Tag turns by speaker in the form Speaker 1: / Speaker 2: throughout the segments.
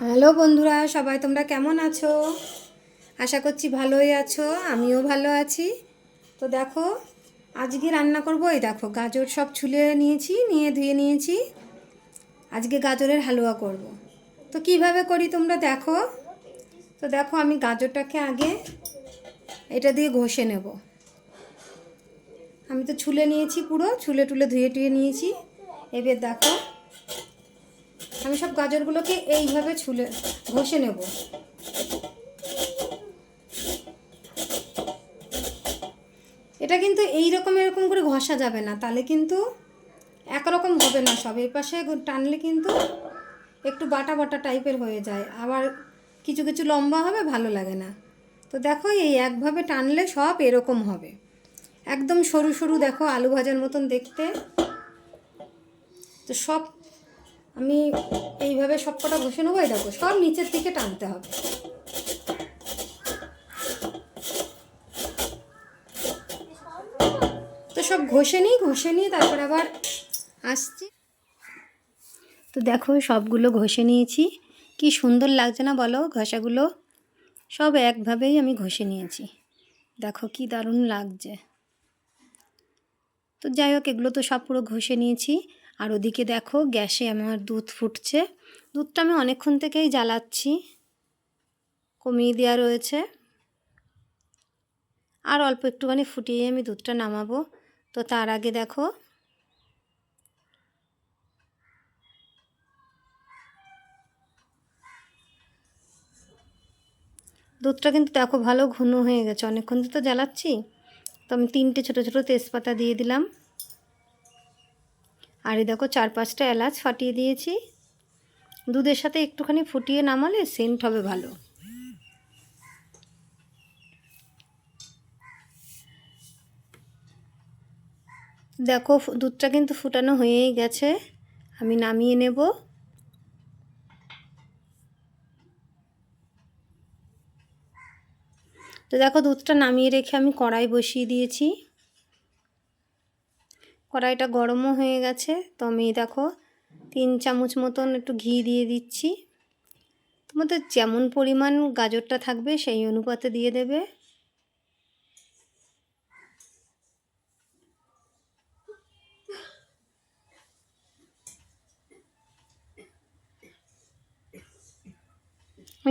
Speaker 1: Hello বন্ধুরা, সবাই তোমরা কেমন আছো? আশা করছি ভালোই আছো, আমিও ভালো আছি। তো দেখো, আজকে রান্না করব, এই দেখো, গাজর সব ছুলে নিয়েছি, নিয়ে ধুয়ে নিয়েছি। আজকে গাজরের হালুয়া করব। তো কীভাবে করি তোমরা দেখো? তো দেখো, আমি গাজরটাকে আগে এটা দিয়ে ঘষে নেব। আমি তো ছুলে নিয়েছি পুরো, ছুলে টুলে ধুয়ে টুয়ে নিয়েছি। এবার দেখো আমি সব গাজরগুলোকে এইভাবে ছুলে, ঘষে নেব। এটা কিন্তু এই রকম এরকম করে ঘষা যাবে না, তাহলে কিন্তু একরকম হবে না সব। এই পাশে টানলে কিন্তু একটু বাটা বাটা টাইপের হয়ে যায়। আবার কিছু কিছু লম্বা হবে, ভালো লাগে না। তো দেখো, এই একভাবে টানলে সব এরকম হবে। একদম সরু সরু দেখো, আলু ভাজার মতন দেখতে। তো সব আমি এইভাবে সব কটা ঘষে নেব, এই দেখো, সব নিচের দিকে টানতে হবে। তো সব ঘষে নিই, ঘষে নিয়ে তারপর আবার আসছি। তো দেখো, সবগুলো ঘষে নিয়েছি। কি সুন্দর লাগছে না বলো ঘষাগুলো? সব একভাবেই আমি ঘষে নিয়েছি। দেখো কি দারুণ লাগছে। তো যাই হোক, এগুলো তো সব পুরো ঘষে নিয়েছি। আর ওদিকে দেখো গ্যাসে আমার দুধ ফুটছে। দুধটা আমি অনেকক্ষণ থেকেই জ্বালাচ্ছি। কমিয়ে দেওয়া রয়েছে। আর অল্প একটুখানি ফুটিয়ে আমি দুধটা নামাবো। তো তার আগে দেখো। দুধটা কিন্তু দেখো ভালো ঘন হয়ে গেছে। অনেকক্ষণ তো জ্বালাচ্ছি। তো আমি তিনটে ছোটো ছোটো তেজপাতা দিয়ে দিলাম। আর এই দেখো চার পাঁচটা এলাচ ফাটিয়ে দিয়েছি। দুধের সাথে একটুখানি ফুটিয়ে নামালে সেন্ট হবে ভালো। দেখো দুধটা কিন্তু ফুটানো হয়েই গেছে। আমি নামিয়ে নেব। তো দেখো দুধটা নামিয়ে রেখে আমি কড়াই বসিয়ে দিয়েছি। কড়াইটা গরমও হয়ে গেছে। তো আমি দেখো তিন চামচ মতন একটু ঘি দিয়ে দিচ্ছি। তোমাদের যেমন পরিমাণ গাজরটা থাকবে সেই অনুপাতে দিয়ে দেবে।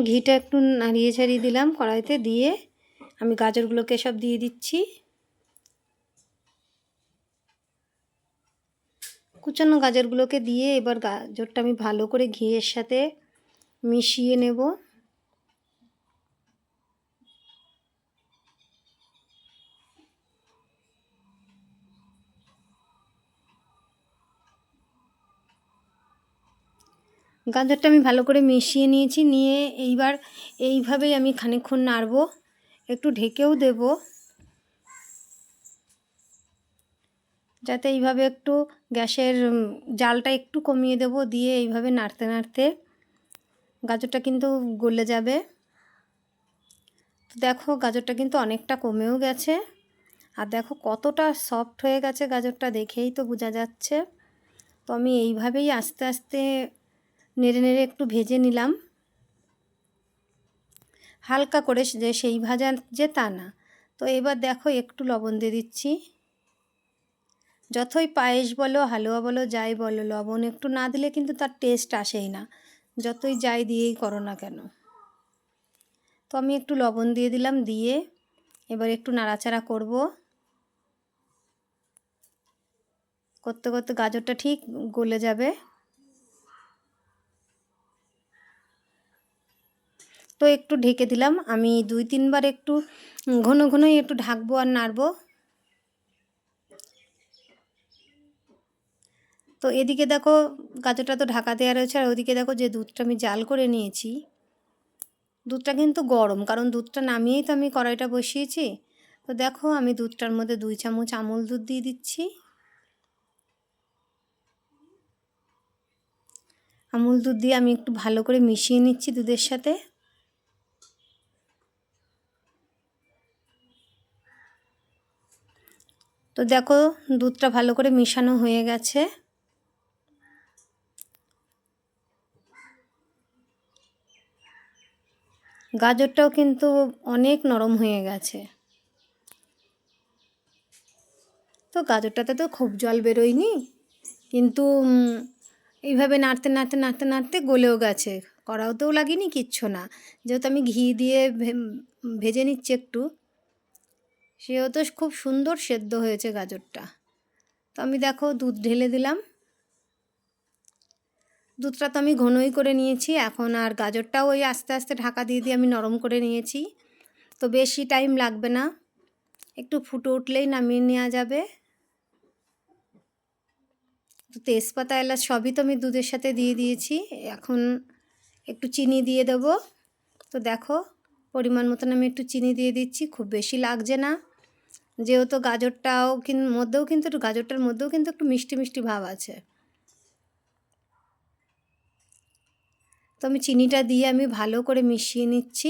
Speaker 1: ঘিটা একটু নাড়িয়ে ছাড়িয়ে দিলাম কড়াইতে দিয়ে। আমি গাজরগুলোকে সব দিয়ে দিচ্ছি। কুচানো গাজরগুলোকে দিয়ে এবার গাজরটা আমি ভালো করে ঘিয়ের সাথে মিশিয়ে নেব। গাজরটা আমি ভালো করে মিশিয়ে নিয়েছি, নিয়ে এইবার এইভাবেই আমি খানিকক্ষণ নাড়ব, একটু ঢেকেও দেব। যাতে এইভাবে একটু গ্যাসের জালটা একটু কমিয়ে দেব, দিয়ে এইভাবে নাড়তে নাড়তে গাজরটা কিন্তু গলে যাবে। তো দেখো গাজরটা কিন্তু অনেকটা কমেও গেছে। আর দেখো কতটা সফট হয়ে গেছে গাজরটা, দেখেই তো বোঝা যাচ্ছে। তো আমি এইভাবেই আস্তে আস্তে নেড়ে নেড়ে একটু ভেজে নিলাম। হালকা করে যে সেই ভাজা যে তা না। তো এবার দেখো একটু লবণ দিয়ে দিচ্ছি। যতই পায়েস বলো, হালুয়া বলো, যাই বলো, লবণ একটু না দিলে কিন্তু তার টেস্ট আসেই না। যতই যাই দিয়েই করো না কেন। তো আমি একটু লবণ দিয়ে দিলাম, দিয়ে এবার একটু নাড়াচাড়া করব। করতে করতে গাজরটা ঠিক গলে যাবে। তো একটু ঢেকে দিলাম। আমি দুই তিনবার একটু ঘন ঘনই একটু ঢাকবো আর নাড়বো। তো এদিকে দেখো গাজরটা তো ঢাকা দেওয়া রয়েছে, আর ওদিকে দেখো যে দুধটা আমি জাল করে নিয়েছি। দুধটা কিন্তু গরম, কারণ দুধটা নামিয়েই তো আমি কড়াইটা বসিয়েছি। তো দেখো আমি দুধটার মধ্যে দুই চামচ আমুল দুধ দিয়ে দিচ্ছি। আমুল দুধ দিয়ে আমি একটু ভালো করে মিশিয়ে নিচ্ছি দুধের সাথে। তো দেখো দুধটা ভালো করে মিশানো হয়ে গেছে। গাজরটাও কিন্তু অনেক নরম হয়ে গেছে। তো গাজরটাতে তো খুব জল বেরোয়নি, কিন্তু এইভাবে নাড়তে নাড়তে নাড়তে নাড়তে গলেও গেছে। কড়াওতেও লাগেনি, কিচ্ছু না। যেহেতু আমি ঘি দিয়ে ভেজে নিচ্ছি একটু, সেহেতু খুব সুন্দর সেদ্ধ হয়েছে গাজরটা। তো আমি দেখো দুধ ঢেলে দিলাম। দুধটা তো আমি ঘনই করে নিয়েছি, এখন আর গাজরটাও ওই আস্তে আস্তে ঢাকা দিয়ে দিয়ে আমি নরম করে নিয়েছি। তো বেশি টাইম লাগবে না, একটু ফুটে উঠলেই নামিয়ে নেওয়া যাবে। তো তেজপাতা, এলাচ সবই তো আমি দুধের সাথে দিয়ে দিয়েছি, এখন একটু চিনি দিয়ে দেবো। তো দেখো, পরিমাণ মতন আমি একটু চিনি দিয়ে দিচ্ছি, খুব বেশি লাগছে না। যেহেতু গাজরটাও কিন, মধ্যেও কিন্তু একটু, গাজরটার মধ্যেও কিন্তু একটু মিষ্টি মিষ্টি ভাব আছে। আমি চিনিটা দিয়ে আমি ভালো করে মিশিয়ে নিচ্ছি।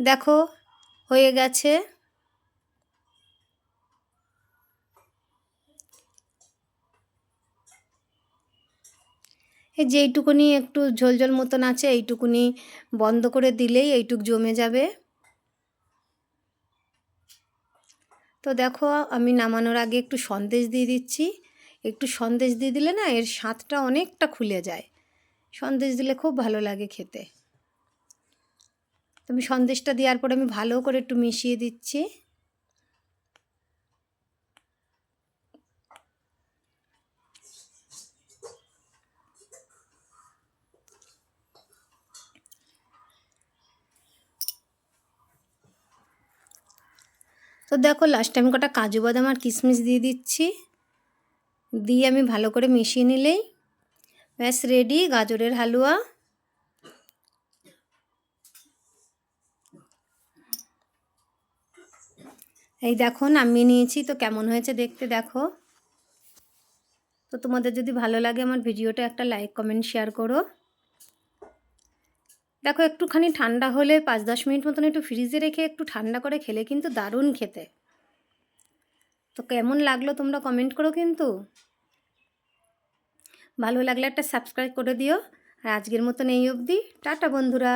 Speaker 1: দেখো, হয়ে গেছে। এই যে এইটুকুনি একটু ঝোলঝোল মতন আছে, এইটুকুনি বন্ধ করে দিলেই এইটুক জমে যাবে। তো দেখো, আমি নামানোর আগে একটু সন্দেশ দিয়ে দিচ্ছি। একটু সন্দেশ দিয়ে দিলে না এর স্বাদটা অনেকটা খুলে যায়। সন্দেশ দিলে খুব ভালো লাগে খেতে। আমি সন্দেশটা দেওয়ার পরে আমি ভালো করে একটু মিশিয়ে দিচ্ছি। তো দেখো লাস্টে আমি কটা কাজু বাদাম আর কিশমিশ দিয়ে দিচ্ছি। দিয়ে আমি ভালো করে মিশিয়ে নিলেই ব্যাস রেডি গাজরের হালুয়া। এই দেখো নামিয়ে নিয়েছি, তো কেমন হয়েছে দেখতে দেখো। তো তোমাদের যদি ভালো লাগে আমার ভিডিওটা একটা লাইক কমেন্ট শেয়ার করো। দেখো একটুখানি ঠান্ডা হলে পাঁচ দশ মিনিট মতন একটু ফ্রিজে রেখে একটু ঠান্ডা করে খেলে কিন্তু দারুণ খেতে। তো কেমন লাগল তোমরা কমেন্ট করো কিন্তু। ভালো লাগলে একটা সাবস্ক্রাইব করে দিও। আর আজকের মতন এই অবধি। টাটা বন্ধুরা।